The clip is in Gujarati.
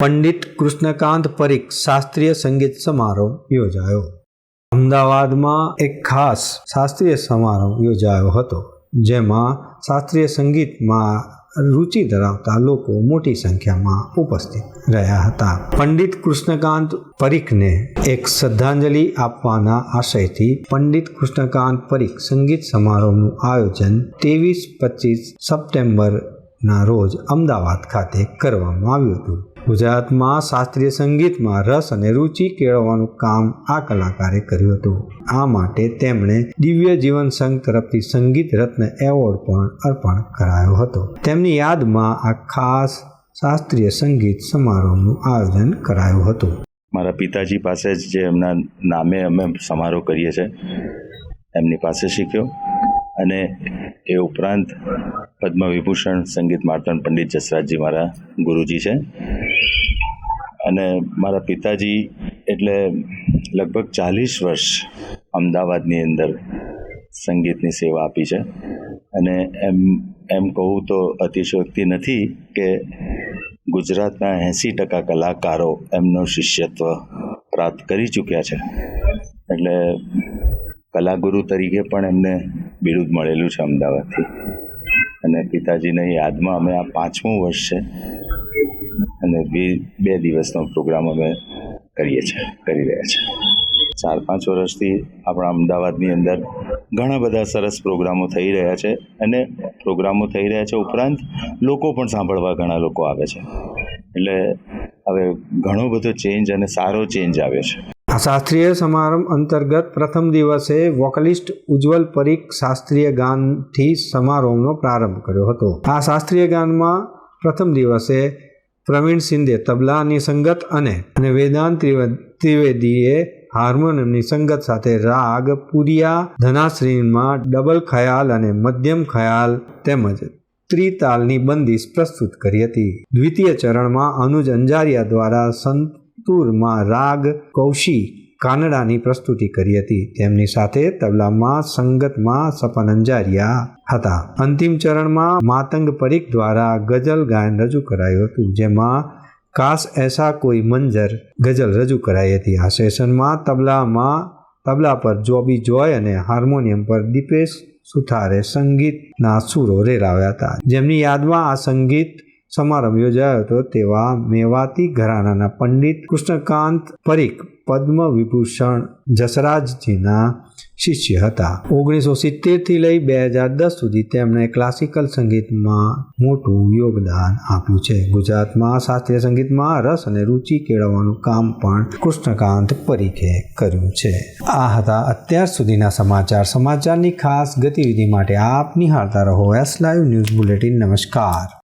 પંડિત કૃષ્ણકાંત પરીખ શાસ્ત્રીય સંગીત સમારોહ યોજાયો. અમદાવાદમાં એક ખાસ શાસ્ત્રીય સમારોહ યોજાયો હતો, જેમાં શાસ્ત્રીય સંગીતમાં રુચિ ધરાવતા લોકો મોટી સંખ્યામાં ઉપસ્થિત રહ્યા હતા. પંડિત કૃષ્ણકાંત પરીખને એક શ્રદ્ધાંજલિ આપવાના આશયથી પંડિત કૃષ્ણકાંત પરીખ સંગીત સમારોહનું આયોજન ત્રેવીસ પચીસ સપ્ટેમ્બરના રોજ અમદાવાદ ખાતે કરવામાં આવ્યું હતું. ગુજરાતમાં શાસ્ત્રીય સંગીતમાં રસ અને રુચિ કેળવવાનું કામ આ કલાકારે કર્યું હતું. આ માટે તેમણે દિવ્ય જીવન સંઘ તરફથી સંગીત રત્ન એવોર્ડ પણ અર્પણ કરાયો હતો. તેમની યાદમાં આ ખાસ શાસ્ત્રીય સંગીત સમારોહનું આયોજન કરાયું હતું. મારા પિતાજી પાસે જ જે એમના નામે અમે સમારોહ કરીએ છીએ, એમની પાસે શીખ્યો. અને એ ઉપરાંત પદ્મ વિભૂષણ સંગીત માર્તણ પંડિત જસરાજજી મારા ગુરુજી છે. અને મારા પિતાજી એટલે લગભગ ચાલીસ વર્ષ અમદાવાદની અંદર સંગીતની સેવા આપી છે. અને એમ એમ કહું તો અતિશયોક્તિ નથી કે ગુજરાતના એંસી ટકા કલાકારો એમનું શિષ્યત્વ પ્રાપ્ત કરી ચૂક્યા છે. એટલે કલાગુરુ તરીકે પણ એમને બિરુદ મળેલું છે અમદાવાદથી. અને પિતાજીની યાદમાં અમે આ પાંચમું વર્ષ છે. અને બે બે દિવસનો પ્રોગ્રામ અમે કરીએ છીએ કરી રહ્યા છીએ ચાર, પાંચ વર્ષથી આપણા અમદાવાદની અંદર ઘણા બધા સરસ પ્રોગ્રામો થઈ રહ્યા છે. અને પ્રોગ્રામો થઈ રહ્યા છે ઉપરાંત લોકો પણ સાંભળવા ઘણા લોકો આવે છે. એટલે હવે ઘણો બધો ચેન્જ અને સારો ચેન્જ આવ્યો છે. આ શાસ્ત્રીય સમારંભ અંતર્ગત પ્રથમ દિવસે વોકલિસ્ટ ઉજ્જવલ પરીખ શાસ્ત્રીય ગાનથી સમારોહનો પ્રારંભ કર્યો હતો. આ શાસ્ત્રીય ગાનમાં પ્રથમ દિવસે પ્રવીણ સિંધે તબલાની સંગત અને અને વેદાંત ત્રિવે- ત્રિવેદીએ હાર્મોનિયમની સંગત સાથે રાગ, પુરિયા ધનાશ્રીમાં ડબલ ખયાલ અને મધ્યમ ખયાલ તેમજ ત્રિતાલની બંદીશ પ્રસ્તુત કરી હતી. દ્વિતીય ચરણમાં અનુજ અંજારિયા દ્વારા સંતૂરમાં રાગ, કૌશી, કાનડાની પ્રસ્તુતિ કરી હતી. તેમની સાથે તબલામાં સંગતમાં સપન અંજારિયા હતા. અંતિમ ચરણમાં માતંગ પરીખ દ્વારા ગઝલ ગાયન રજૂ કરાયું હતું, જેમાં કાશ એસા કોઈ મંજર ગઝલ રજૂ કરાઈ હતી. આ સેશનમાં તબલામાં, તબલા પર જોબી જોય અને હાર્મોનિયમ પર દીપેશ સુથારે સંગીતના સુરો રેલાવ્યા હતા. જેમની યાદમાં આ સંગીત સમારંભ યોજાયો હતો તેવા મેવાતી ઘરાનાના પંડિત કૃષ્ણકાંત પરીખ પદ્મ વિભૂષણ જસરાજજીના શિષ્ય હતા. ઓગણીસો સિત્તેરથી લઈ બે હજાર દસ સુધી તેમણે ક્લાસિકલ સંગીતમાં મોટું યોગદાન આપ્યું છે. ગુજરાતમાં શાસ્ત્રીય સંગીતમાં રસ અને રુચિ કેળવવાનું કામ પણ કૃષ્ણકાંત પરીખે કર્યું છે. આ હતા અત્યાર સુધીના સમાચાર. સમાચારની ખાસ ગતિવિધિ માટે આપ નિહાળતા રહો. એસ લાઈવ ન્યૂઝ બુલેટિન નમસ્કાર.